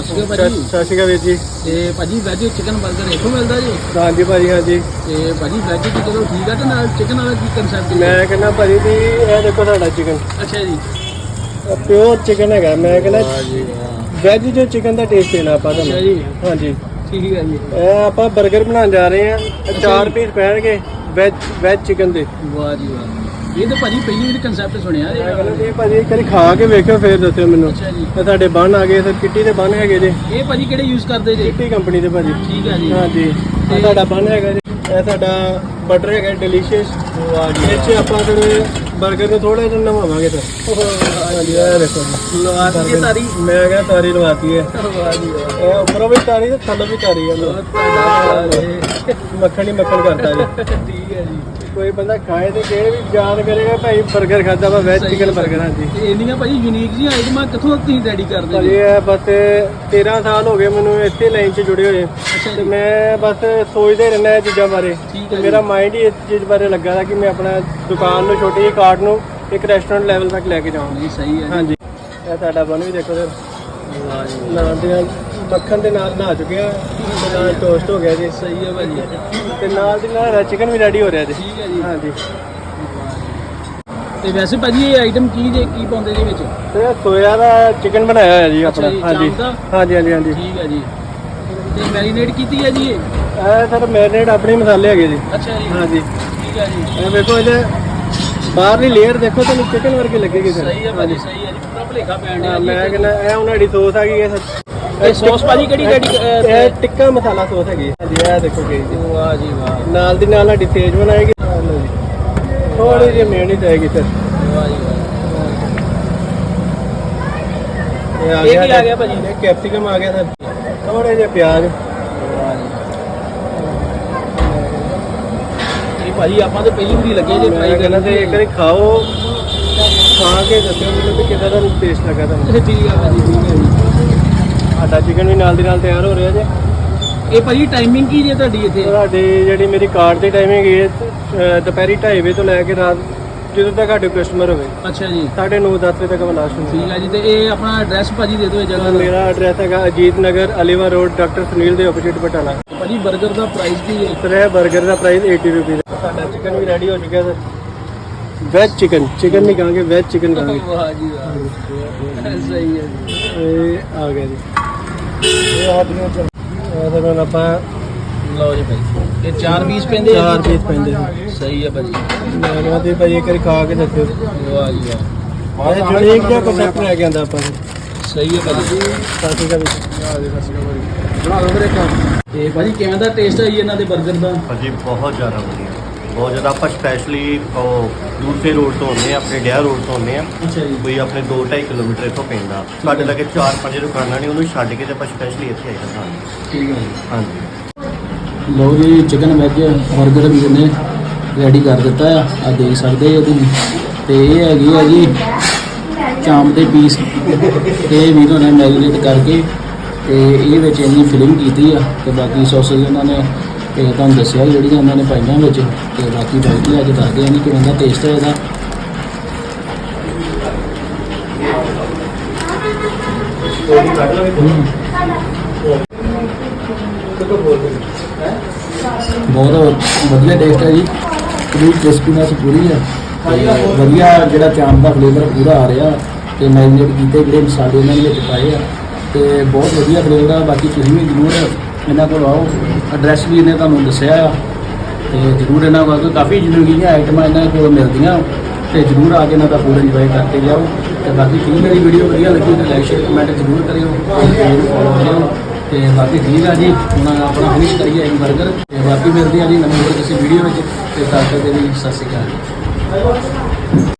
ਸਤਿ ਸ਼੍ਰੀ ਅਕਾਲ ਸਤਿ ਭਾਜੀ। ਸਤਿ ਸ਼੍ਰੀ ਅਕਾਲ ਵੀਰ ਜੀ। ਤੇ ਭਾਜੀ ਵੈਜ ਚਿਕਨ 버ਗਰ ਇੱਥੋਂ ਮਿਲਦਾ ਜੀ? ਹਾਂਜੀ ਭਾਜੀ ਹਾਂਜੀ। ਤੇ ਭਾਜੀ ਵੈਜ ਦੀ ਚਲੋ ਠੀਕ ਆ ਤੇ ਨਾਲ ਚਿਕਨ ਵਾਲਾ ਕੀ ਕਨਸੈਪਟ ਮੈਂ ਕਹਿੰਦਾ ਭਾਜੀ ਵੀ ਇਹ ਦੇਖੋ ਤੁਹਾਡਾ ਚਿਕਨ ਅੱਛਾ ਜੀ। ਪਿਓਰ ਚਿਕਨ ਹੈਗਾ। ਮੈਂ ਕਹਿੰਦਾ ਜੀ ਵਾਹ। ਵੈਜ ਜੋ ਚਿਕਨ ਦਾ ਟੇਸਟ ਦੇਣਾ ਆਪਾਂ ਅੱਛਾ ਤੁਹਾਨੂੰ ਜੀ। ਹਾਂਜੀ। ਠੀਕ ਹੈ ਜੀ। ਇਹ ਆਪਾਂ 버ਗਰ ਬਣਾਉਣ ਜਾ ਰਹੇ ਇਹ ਚਾਰ ਪੀਸ ਪੈਣਗੇ ਵੈਜ ਵੈਜ ਚਿਕਨ ਦੇ। ਵਾਹ ਜੀ ਵਾਹ। ਇਹ ਤਾਂ ਭਾਜੀ ਪਹਿਲੀ ਵਾਰੀ ਕਨਸੈਪਟ ਸੁਣਿਆ ਮੈਂ ਕਹਿੰਦਾ ਜੀ ਭਾਜੀ ਇੱਕ ਵਾਰੀ ਖਾ ਕੇ ਵੇਖਿਓ ਫਿਰ ਦੱਸਿਓ ਮੈਨੂੰ। ਅੱਛਾ ਜੀ। ਇਹ ਸਾਡੇ ਬੰਨ ਆ ਗਏ ਸਰ ਕਿੱਟੀ ਦੇ ਬੰਨ ਹੈਗੇ ਜੀ। ਇਹ ਭਾਜੀ ਕਿਹੜੇ ਯੂਜ਼ ਕਰਦੇ ਜੀ? ਕਿੱਟੀ ਕੰਪਨੀ ਦੇ ਭਾਜੀ। ਠੀਕ ਹੈ ਜੀ। ਹਾਂਜੀ। ਇਹ ਸਾਡਾ ਬੰਨ ਹੈਗਾ ਜੀ। ਇਹ ਸਾਡਾ ਬਟਰ ਹੈਗਾ ਡਿਲੀਸ਼ੀਅਸ ਵਾਹ ਜੀ ਇਹ ਚ ਆਪਾਂ ਥੋੜੇ ਬਰਗਰ ਨੂੰ ਥੋੜਾ ਜਿਹਾ ਨਵਾਵਾਂਗੇ ਤਾਂ। ਹਾਂਜੀ ਇਹ ਦੇਖੋ ਲਵਾਤੀ ਹੈ ਮੈਂ ਕਿਹਾ ਤਾਰੀ ਲਵਾਤੀ ਹੈ। ਇਹ ਉੱਪਰੋਂ ਵੀ ਤਾਰੀ ਤੇ ਥੱਲੋਂ ਵੀ ਤਾਰੀ ਹੈ ਮੱਖਣ ਹੀ ਮੱਖਣ ਕਰਤਾ ਜੀ। ਠੀਕ ਹੈ ਜੀ। ਕੋਈ ਬੰਦਾ ਖਾਏ ਤੇ ਕਿਹੜੇ ਵੀ ਯਾਦ ਕਰੇਗਾ ਭਾਈ 버ਗਰ ਖਾਦਾ ਬਸ 13 ਸਾਲ ਹੋ ਗਏ ਮੈਨੂੰ ਇੱਥੇ ਲਾਈਨ 'ਚ ਜੁੜੇ ਹੋਏ। ਤੇ ਜੀ। ਮੈਂ ਬਸ ਸੋਚਦੇ ਰਹਿੰਦਾ ਇਹ ਚੀਜ਼ਾਂ ਬਾਰੇ। ਤੇ ਮੇਰਾ ਮਾਈਂਡ ਹੀ ਇਸ ਚੀਜ਼ ਬਾਰੇ ਲੱਗਾ ਦਾ ਕਿ ਮੈਂ ਆਪਣਾ ਦੁਕਾਨ ਨੂੰ ਛੋਟੀ ਜਿਹੀ ਕਾਰਟ ਨੂੰ ਇੱਕ ਰੈਸਟੋਰੈਂਟ ਲੈਵਲ ਤੱਕ ਲੈ ਕੇ ਜਾਵਾਂ। ਨਹੀਂ ਸਹੀ ਹੈ ਹਾਂਜੀ। ਇਹ ਸਾਡਾ ਬਨ ਵੀ ਦੇਖੋ ਸਰ। ਜੀ। ਨਾਲ ਦੇ ਨਾਲ ਮੱਖਣ ਦੇ ਨਾਲ ਨਹਾ ਚੁੱਕਿਆ ਤੇ ਨਾਲ ਟੋਸਟ ਹੋ ਗਿਆ ਜੀ। ਸਹੀ ਹੈ ਭਾਜੀ। ਤੇ ਨਾਲ ਦੀ ਨਾਲ ਚਿਕਨ ਵੀ ਰੈਡੀ ਹੋ ਰਿਹਾ ਜੀ। ਠੀਕ ਹੈ ਜੀ। ਹਾਂਜੀ। ਤੇ ਵੈਸੇ ਭਾਜੀ ਇਹ ਆਈਟਮ ਕੀ ਜੇ ਕੀ ਪਾਉਂਦੇ ਜੀ ਵਿੱਚ? ਤੇ ਸੋਇਆ ਦਾ ਚਿਕਨ ਬਣਾਇਆ ਹੋਇਆ ਜੀ ਆਪਣਾ। ਜੀ, ਦਾ? ਹਾਂਜੀ ਹਾਂਜੀ ਹਾਂਜੀ। ਠੀਕ ਹੈ ਜੀ। ਤੇ ਮੈਰੀਨੇਟ ਕੀਤੀ ਹੈ ਜੀ ਇਹ? ਇਹ ਸਰ ਮੈਰੀਨੇਟ ਆਪਣੇ ਮਸਾਲੇ ਹੈਗੇ ਜੀ। ਅੱਛਾ ਜੀ। ਹਾਂਜੀ। ਠੀਕ ਹੈ ਜੀ। ਇਹ ਵੇਖੋ ਇਹਦੇ ਬਾਹਰਲੀ ਲੇਅਰ ਦੇਖੋ ਤੁਹਾਨੂੰ ਚਿਕਨ ਵਰਗੀ ਲੱਗੇਗੀ ਸਰ। ਸਹੀ ਹੈ ਭਾਜੀ ਸਹੀ ਹੈ ਜੀ। ਪੂਰਾ ਭਲੇਖਾ ਪੈਣ ਡਿਆ ਹਾਂ, ਜੀ ਮੈਂ ਇੱਥੇ। ਕਹਿੰਦਾ ਇਹ ਉਹਨਾਂ ਦੀ ਸੌਸ ਆ ਗਈ ਹੈ ਸਰ। ਇਹ sauce ਭਾਜੀ ਕਿਹੜੀ ready, ਅਹ, ਇਹ ਟਿੱਕਾ ਮਸਾਲਾ ਸੌਸ ਹੈਗੀ ਹੈ। ਹਾਂਜੀ ਇਹ ਦੇਖੋ ਗਈ ਜੀ। ਵਾਹ ਜੀ ਵਾਹ। ਨਾਲ ਦੀ ਨਾਲ ਸਾਡੀ ਤੇਜ਼ ਬਣਾਏਗੀ। ਥੋੜੀ ਜਿਹੀ ਮਿਹਨਤ ਆਏਗੀ ਸਰ। ਵਾਹ ਜੀ ਵਾਹ। ਇਹ ਆ ਇਹ ਗਿਆ ਕੀ ਆ ਗਿਆ ਭਾਜੀ? ਇਹ ਕੈਪਸਿਕਮ ਆ ਗਿਆ ਸਰ। ਥੋੜੇ ਜਿਹੇ ਪਿਆਜ਼। ਜੀ ਇਹ ਭਾਜੀ ਆਪਾਂ ਤਾਂ ਪਹਿਲੀ ਵਾਰੀ ਲੱਗੇ ਜੇ ਮੈਂ ਟਰਾਈ ਕਹਿੰਦਾ ਤੇ ਇੱਕ ਵਾਰੀ ਖਾਓ ਖਾ ਕੇ ਦੱਸਿਓ ਮੈਨੂੰ ਵੀ ਕਿਦਾਂ ਦਾ ਟੇਸਟ ਲੱਗਾ ਤੁਹਾਨੂੰ। ਠੀਕ ਹੈ ਭਾਜੀ ਠੀਕ ਜੀ। ਸਾਡਾ ਚਿਕਨ ਵੀ ਨਾਲ ਦੀ ਨਾਲ ਤਿਆਰ ਹੋ ਰਿਹਾ ਜੇ। ਇਹ ਭਾਜੀ ਟਾਈਮਿੰਗ ਕੀ ਜੇ ਤੁਹਾਡੀ ਇੱਥੇ? ਤੁਹਾਡੀ ਜਿਹੜੀ ਮੇਰੀ ਕਾਰਡ ਦੀ ਟਾਈਮਿੰਗ ਹੈ ਦੁਪਹਿਰੀ 2:30 ਵਜੇ ਤੋਂ ਲੈ ਕੇ ਰਾਤ ਜਦੋਂ ਤੱਕ ਸਾਡੇ ਕਸਟਮਰ ਹੋਵੇ। ਅੱਛਾ ਜੀ। 9:30 10 ਵਜੇ ਤੱਕ ਲਾਸਟ ਹੁੰਦੀ ਠੀਕ ਹੈ ਜੀ ਤੇ ਇਹ ਆਪਣਾ ਐਡਰੈਸ ਭਾਜੀ ਦੇ ਦਿਓ ਇਹ ਜਗ੍ਹਾ ਦਾ। ਮੇਰਾ ਐਡਰੈਸ ਹੈਗਾ ਅਜੀਤ ਨਗਰ ਅਲੀਵਾ ਰੋਡ ਡਾਕਟਰ ਸੁਨੀਲ ਦੇ ਆਪੋਜ਼ਿਟ ਬਟਾਲਾ ਭਾਜੀ 버ਗਰ ਦਾ ਪ੍ਰਾਈਸ ਕੀ ਹੈ? ਸਰ ਇਹ 버ਗਰ ਦਾ ਪ੍ਰਾਈਸ 80 ਰੁਪਏ ਹੈ। ਸਾਡਾ ਚਿਕਨ ਵੀ ਰੈਡੀ ਹੋ ਚੁੱਕਿਆ ਸਰ ਵੈਜ ਚਿਕਨ ਚਿਕਨ ਨਹੀਂ ਕਹਾਂਗੇ ਵੈਜ ਚਿਕਨ ਕਹਾਂਗੇ ਵਾਹ ਜੀ ਵਾਹ। ਸਹੀ ਹੈ ਜੀ। ਇਹ ਆ ਗਿਆ ਜੀ। ਇਹ ਇਹ ਸਰ ਹੁਣ ਆਪਾਂ ਲਓ ਜੀ ਭਾਈ। ਇਹ ਚਾਰ ਪੀਸ ਪੈਂਦੇ ਆ ਚਾਰ ਜੀ? ਪੀਸ ਪੈਂਦੇ ਨੇ ਸਹੀ ਹੈ ਭਾਜੀ ਮੈਂ ਕਹਿੰਦਾ ਤੇ ਭਾਈ ਇੱਕ ਵਾਰੀ ਖਾ ਕੇ ਦੱਸਿਓ ਵਾਹ ਜੀ ਵਾਹ। ਇਹ ਯੂਨੀਕ ਜਿਹਾ ਕਨਸੈਪਟ ਲੈ ਕੇ ਆਂਦਾ ਆਪਾਂ। ਨੂੰ। ਸਹੀ ਹੈ ਭਾਜੀ ਸਤਿ ਸ਼੍ਰੀ ਅਕਾਲ ਜੀ। ਬਣਾ ਲਓ ਵੀਰੇ ਤੇ ਭਾਜੀ ਕਿਵੇਂ ਦਾ ਟੇਸਟ ਹੈ ਜੀ ਇਹਨਾਂ ਦੇ 버ਗਰ ਦਾ? ਭਾਜੀ ਬਹੁਤ ਜ਼ਿਆਦਾ ਵਧੀਆ। ਬਹੁਤ ਜ਼ਿਆਦਾ ਆਪਾਂ ਸਪੈਸ਼ਲੀ ਉਹ ਦੂਸਰੇ ਰੋਡ ਤੋਂ ਆਉਂਦੇ ਆ ਆਪਣੇ ਡਿਆ ਰੋਡ ਤੋਂ ਆਉਂਦੇ ਆ ਅੱਛਾ ਜੀ। ਕੋਈ ਆਪਣੇ 2.5 ਕਿਲੋਮੀਟਰ ਇੱਥੋਂ ਪੈਂਦਾ। ਸਾਡੇ ਲਾਗੇ 4-5 ਦੁਕਾਨਾਂ ਨੇ ਉਹਨੂੰ ਛੱਡ ਕੇ ਤੇ ਆਪਾਂ ਸਪੈਸ਼ਲੀ ਇੱਥੇ ਆਏ ਹਾਂ। ਠੀਕ ਹੈ ਹਾਂਜੀ। ਲਓ ਜੀ ਚਿਕਨ ਵੈਜ 버ਗਰ ਵੀਰ ਨੇ ਰੈਡੀ ਕਰ ਦਿੱਤਾ ਆ ਆ ਦੇਖ ਸਕਦੇ ਹੋ ਤੁਸੀਂ। ਤੇ ਇਹ ਹੈਗੀ ਆ ਜੀ ਚਾਂਪ ਦੇ ਪੀਸ ਤੇ ਵੀ ਉਹਨਾਂ ਨੇ ਮੈਰੀਨੇਟ ਕਰਕੇ ਤੇ ਇਹ ਵਿੱਚ ਇੰਨੀ ਫਿਲਿੰਗ ਕੀਤੀ ਆ ਤੇ ਬਾਕੀ ਸੌਸੇਜ ਉਹਨਾਂ ਨੇ, ਤੇ ਤੁਹਾਨੂੰ ਦੱਸਿਆ ਜਿਹੜੀਆਂ ਉਹਨਾਂ ਨੇ ਪਾਈਆਂ ਵਿੱਚ, ਤੇ ਬਾਕੀ ਬਾਕੀ ਅੱਜ ਦੱਸਦੇ ਆ ਨਹੀਂ ਕਿਵੇਂ ਦਾ ਟੇਸਟ ਹੈ ਇਹਦਾ। ਬਹੁਤ ਵਧੀਆ ਟੇਸਟ ਹੈ ਜੀ। ਪੂਰੀ ਕ੍ਰਿਸਪੀਨੈਸ ਪੂਰੀ ਹੈ। ਵਧੀਆ ਜਿਹੜਾ ਚਾਂਪ ਦਾ ਫਲੇਵਰ ਪੂਰਾ ਆ ਰਿਹਾ ਤੇ ਮੈਰੀਨੇਟ ਕੀਤੇ ਜਿਹੜੇ ਮਸਾਲੇ ਇਹਨਾਂ ਨੇ ਪਾਏ ਆ। ਤੇ ਬਹੁਤ ਵਧੀਆ ਫਲੇਵਰ ਆ। ਬਾਕੀ ਤੁਸੀਂ ਵੀ ਜ਼ਰੂਰ ਇਹਨਾਂ ਕੋਲ ਆਓ। ਐਡਰੈਸ ਵੀ ਇਹਨੇ ਤੁਹਾਨੂੰ ਦੱਸਿਆ ਆ। ਤੇ ਜ਼ਰੂਰ ਇਹਨਾਂ ਕੋਲ ਕਾਫੀ ਜ਼ਿੰਦਗੀਆਂ ਆਈਟਮਾਂ ਇਹਨਾਂ ਕੋਲ ਮਿਲਦੀਆਂ। ਤੇ ਜ਼ਰੂਰ ਆ ਕੇ ਇਹਨਾਂ ਦਾ ਪੂਰਾ ਇੰਜੋਏ ਕਰਕੇ ਜਾਓ ਤੇ ਬਾਕੀ ਠੀਕ ਮੇਰੀ ਵੀਡੀਓ ਵਧੀਆ ਲੱਗੀ ਤੇ ਲਾਈਕ ਸ਼ੇਅਰ ਕਮੈਂਟ ਜ਼ਰੂਰ ਕਰਿਓ। ਤੇ ਫੋਲੋ ਕਰਿਓ ਤੇ ਬਾਕੀ ਠੀਕ ਆ ਜੀ। ਹੁਣ ਆਪਣਾ ਫਿਨਿਸ਼ ਕਰੀਏ ਇੱਕ 버ਗਰ ਤੇ ਬਾਕੀ ਮਿਲਦੇ ਆ ਜੀ ਨਵੀਂ ਹੋਰ ਕਿਸੇ ਵੀਡੀਓ ਵਿੱਚ। ਤੇ ਤਦ ਤੱਕ ਦੇ ਲਈ ਸਤਿ ਸ਼੍ਰੀ ਅਕਾਲ।